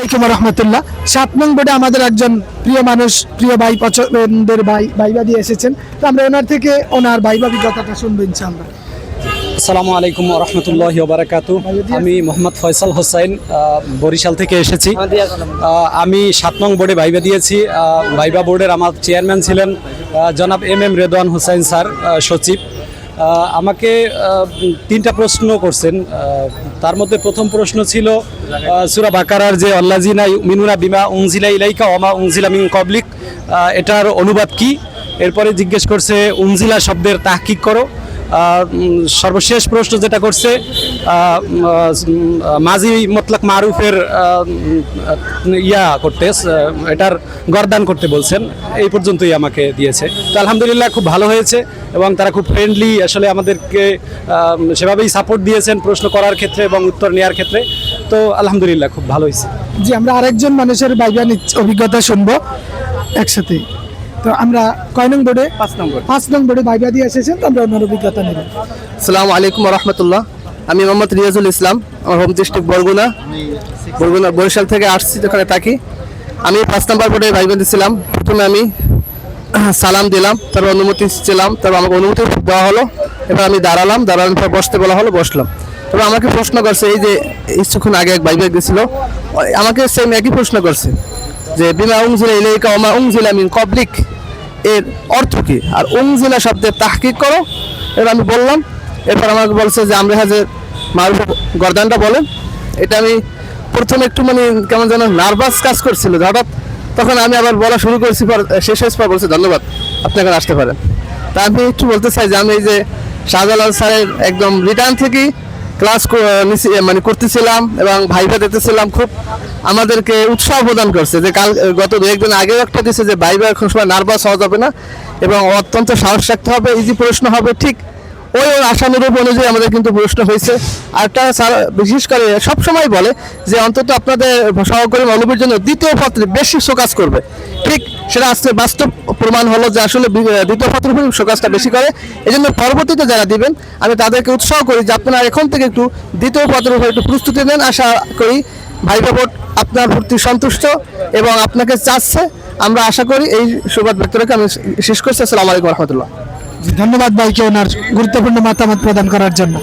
আলাইকুম রহমতুল্লাহ। সাত নং বোর্ডে আমাদের একজন প্রিয় মানুষ প্রিয় ভাই পছন্দের ভাই ভাইবা দিয়ে এসেছেন। তো আমরা ওনার থেকে ওনার ভাইবা অভিজ্ঞতাটা শুনব ইনশাআল্লাহ। আসসালামু আলাইকুম রহমতুল্লাহ বারাকাতু আমি মোহাম্মদ ফয়সাল হোসাইন আহ, বরিশাল থেকে এসেছি। আহ, আমি সাত নং বোর্ডে ভাইবা দিয়েছি। আহ, ভাইবা বোর্ডের আমার চেয়ারম্যান ছিলেন জনাব M M Redwan Hossain sir সচিব। আমাকে তিনটা প্রশ্ন করছেন। তার মধ্যে প্রথম প্রশ্ন ছিল সুরা বাকারার যে অল্লাজিনা মিনুনা বিমা উংজিলা ইলাইকা অমা উংজিলা মিন কবলিক এটার অনুবাদ কি? এরপরে জিজ্ঞেস করছে, উনজিলা শব্দের তাহকিক করো। সর্বশেষ প্রশ্ন যেটা করছে মাজি মতলক মারুফের ইয়া করতে এটার গরদান করতে বলছেন। এই পর্যন্তই আমাকে দিয়েছে। তো আলহামদুলিল্লাহ খুব ভালো হয়েছে এবং তারা খুব ফ্রেন্ডলি আসলে আমাদেরকে সেভাবেই সাপোর্ট দিয়েছেন প্রশ্ন করার ক্ষেত্রে এবং উত্তর নেওয়ার ক্ষেত্রে। তো আলহামদুলিল্লাহ খুব ভালো হয়েছে। জি আমরা আরেকজন মানুষের ভাইবা নিচ্ছ- অভিজ্ঞতা শুনব একসাথে তো আমরা কয় নং বোর্ডে? পাঁচ নম্বর পাঁচ নং বোর্ডে ভাইবা দিয়ে এসেছেন তো আমরা ওনার অভিজ্ঞতা নেব। আসসালামু আলাইকুম রহমতুল্লাহ। আমি মোহাম্মদ রিয়াজুল ইসলাম, আমার হোম ডিস্ট্রিক্ট বরগুনা। বরগুনা, বরিশাল থেকে আসছি যেখানে থাকি। আমি পাঁচ নম্বর বোর্ডে ভাই দিছিলাম প্রথমে আমি সালাম দিলাম, তারপর অনুমতি ছিলাম তারপর আমাকে অনুমতি দেওয়া হলো। এবার আমি দাঁড়ালাম, দাঁড়ানোর পর বসতে বলা হলো, বসলাম। তবে আমাকে প্রশ্ন করছে, এই যে কিছুক্ষণ আগে এক ভাইবে গেছিল, আমাকে সেম একই প্রশ্ন করছে, যে বিমা উংজিলা ইলাইকা ওমা উংজিলা মিন কবলিক এর অর্থ কী? আর উংজিলা শব্দের তাহকিক করো। এবার আমি বললাম, এরপর আমাকে বলছে যে আমরা হাজার মারুফ গরদানটা বলেন। এটা আমি প্রথমে একটু মানে কেমন যেন নার্ভাস কাজ করছিল। হঠাৎ তখন আমি আবার বলা শুরু করেছি শেষ হয়েছে, পর বলছে, ধন্যবাদ, আপনি এখন আসতে পারেন। তা আমি একটু বলতে চাই যে, আমি এই যে শাহজালাল স্যারের একদম রিটার্ন থেকেই ক্লাস মানে করতেছিলাম এবং ভাইভা দিতেছিলাম খুব। আমাদেরকে উৎসাহ প্রদান করছে যে, কাল, গত দু একদিন আগেও একটা দিছে যে ভাইভা এখন সময় নার্ভাস হওয়া যাবে না এবং অত্যন্ত সাহস রাখতে হবে। ইজি প্রশ্ন হবে, ঠিক ওই ওর আশানুরূপ অনুযায়ী আমাদের কিন্তু প্রশ্ন হয়েছে। আর একটা স্যার বিশেষ করে সব সময় বলে যে অন্তত আপনাদের সহকর্মী মৌলবীর জন্য দ্বিতীয় পত্রে বেশি শোকাজ করবে। ঠিক সেটা আজকে বাস্তব প্রমাণ হলো যে আসলে দ্বিতীয় পত্র শোকাজটা বেশি করে। এই জন্য পরবর্তীতে যারা দিবেন, আমি তাদেরকে উৎসাহ করি যে আপনারা এখন থেকে একটু দ্বিতীয় পত্রের উপর একটু প্রস্তুতি নেন। আশা করি ভাই বোট আপনার প্রতি সন্তুষ্ট এবং আপনাকে চাচ্ছে। আমরা আশা করি এই সুবাদ ব্যক্ত রেখে আমি শেষ করছি। আসসালামু আলাইকুম রহমতুল্লাহ। ধন্যবাদ ভাইকে ওনার গুরুত্বপূর্ণ মতামত প্রদান করার জন্য।